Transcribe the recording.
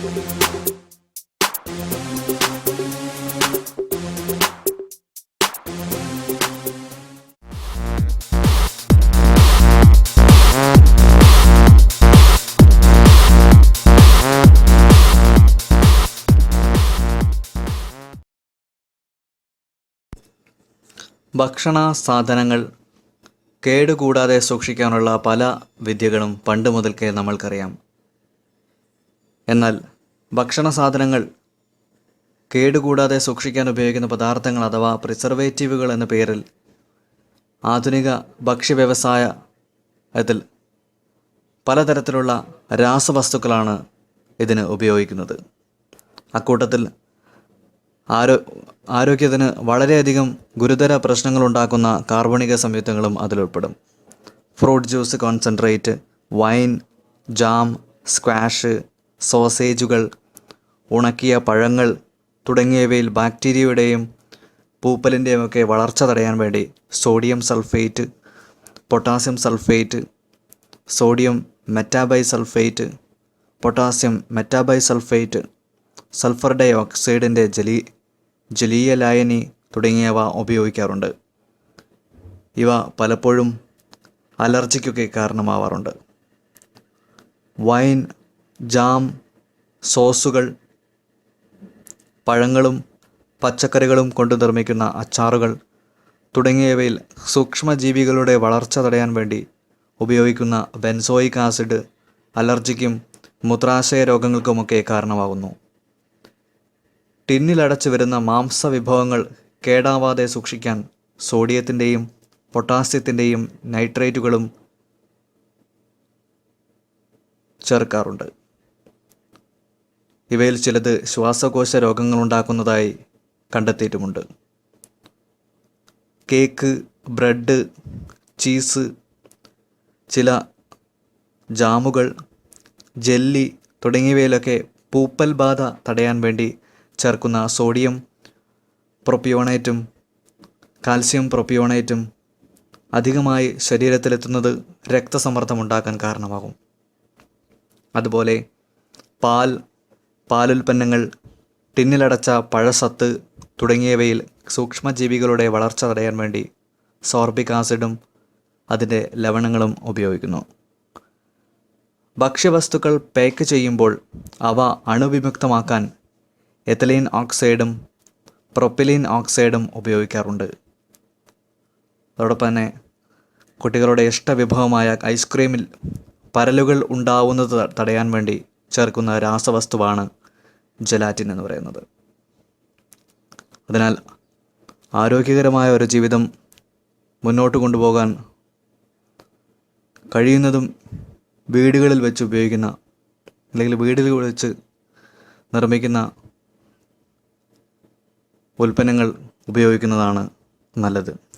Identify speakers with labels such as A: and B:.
A: ഭക്ഷണ സാധനങ്ങൾ കേടുകൂടാതെ സൂക്ഷിക്കാനുള്ള പല വിദ്യകളും പണ്ട് മുതൽക്കേ നമ്മൾക്കറിയാം. എന്നാൽ ഭക്ഷണ സാധനങ്ങൾ കേടുകൂടാതെ സൂക്ഷിക്കാൻ ഉപയോഗിക്കുന്ന പദാർത്ഥങ്ങൾ അഥവാ പ്രിസർവേറ്റീവുകൾ എന്ന പേരിൽ ആധുനിക ഭക്ഷ്യ വ്യവസായ ഇതിൽ പലതരത്തിലുള്ള രാസവസ്തുക്കളാണ് ഇതിന് ഉപയോഗിക്കുന്നത്. അക്കൂട്ടത്തിൽ ആരോ ആരോഗ്യത്തിന് വളരെയധികം ഗുരുതര പ്രശ്നങ്ങൾ ഉണ്ടാക്കുന്ന കാർബണിക സംയുക്തങ്ങളും അതിലുൾപ്പെടും fruit juice concentrate wine jam squash സോസേജുകൾ ഉണക്കിയ പഴങ്ങൾ തുടങ്ങിയവയിൽ ബാക്ടീരിയയുടെയും പൂപ്പലിന്റെയും ഒക്കെ വളർച്ച തടയാൻ വേണ്ടി sodium sulphate potassium sulphate sodium metabisulphate potassium metabisulphate sulphur dye ഓക്സൈഡിന്റെ ജലീ ജലീയ ലായനി തുടങ്ങിയവ ഉപയോഗിക്കാറുണ്ട്. ഇവ പലപ്പോഴും അലർജിക്കൊക്കെ കാരണമാവാറുണ്ട്. വൈൻ ജാം സോസുകൾ പഴങ്ങളും പച്ചക്കറികളും കൊണ്ട് നിർമ്മിക്കുന്ന അച്ചാറുകൾ തുടങ്ങിയവയിൽ സൂക്ഷ്മജീവികളുടെ വളർച്ച തടയാൻ വേണ്ടി ഉപയോഗിക്കുന്ന ബെൻസോയിക് ആസിഡ് അലർജിക്കും മൂത്രാശയ രോഗങ്ങൾക്കുമൊക്കെ കാരണമാകുന്നു. ടിന്നിലടച്ചു വരുന്ന മാംസ വിഭവങ്ങൾ കേടാവാതെ സൂക്ഷിക്കാൻ സോഡിയത്തിന്റെയും പൊട്ടാസ്യത്തിന്റെയും നൈട്രേറ്റുകളും ചേർക്കാറുണ്ട്. ഇവയിൽ ചിലത് ശ്വാസകോശ രോഗങ്ങളുണ്ടാക്കുന്നതായി കണ്ടെത്തിയിട്ടുമുണ്ട്. കേക്ക് ബ്രെഡ് ചീസ് ചില ജാമുകൾ ജെല്ലി തുടങ്ങിയവയിലൊക്കെ പൂപ്പൽ ബാധ തടയാൻ വേണ്ടി ചേർക്കുന്ന സോഡിയം പ്രൊപ്പിയോണേറ്റും കാൽസ്യം പ്രൊപ്പിയോണേറ്റും അധികമായി ശരീരത്തിലെത്തുന്നത് രക്തസമ്മർദ്ദമുണ്ടാക്കാൻ കാരണമാകും. അതുപോലെ പാൽ പാലുൽപ്പന്നങ്ങൾ ടിന്നിലടച്ച പഴസത്ത് തുടങ്ങിയവയിൽ സൂക്ഷ്മജീവികളുടെ വളർച്ച തടയാൻ വേണ്ടി സോർബിക് ആസിഡും അതിന്റെ ലവണങ്ങളും ഉപയോഗിക്കുന്നു. ഭക്ഷ്യവസ്തുക്കൾ പാക്ക് ചെയ്യുമ്പോൾ അവ അണുവിമുക്തമാക്കാൻ എത്തലീൻ ഓക്സൈഡും പ്രൊപ്പിലീൻ ഓക്സൈഡും ഉപയോഗിക്കാറുണ്ട്. അതോടൊപ്പം തന്നെ കുട്ടികളുടെ ഇഷ്ടവിഭവമായ ഐസ്ക്രീമിൽ പരലുകൾ ഉണ്ടാവുന്നത് തടയാൻ വേണ്ടി ചേർക്കുന്ന രാസവസ്തുവാണ് ജലാറ്റിൻ എന്ന് പറയുന്നത്. അതിനാൽ ആരോഗ്യകരമായ ഒരു ജീവിതം മുന്നോട്ട് കൊണ്ടുപോകാൻ കഴിയുന്നതും വീടുകളിൽ വെച്ച് ഉപയോഗിക്കുന്ന അല്ലെങ്കിൽ വീടുകളിൽ വെച്ച് നിർമ്മിക്കുന്ന ഉൽപ്പന്നങ്ങൾ ഉപയോഗിക്കുന്നതാണ് നല്ലത്.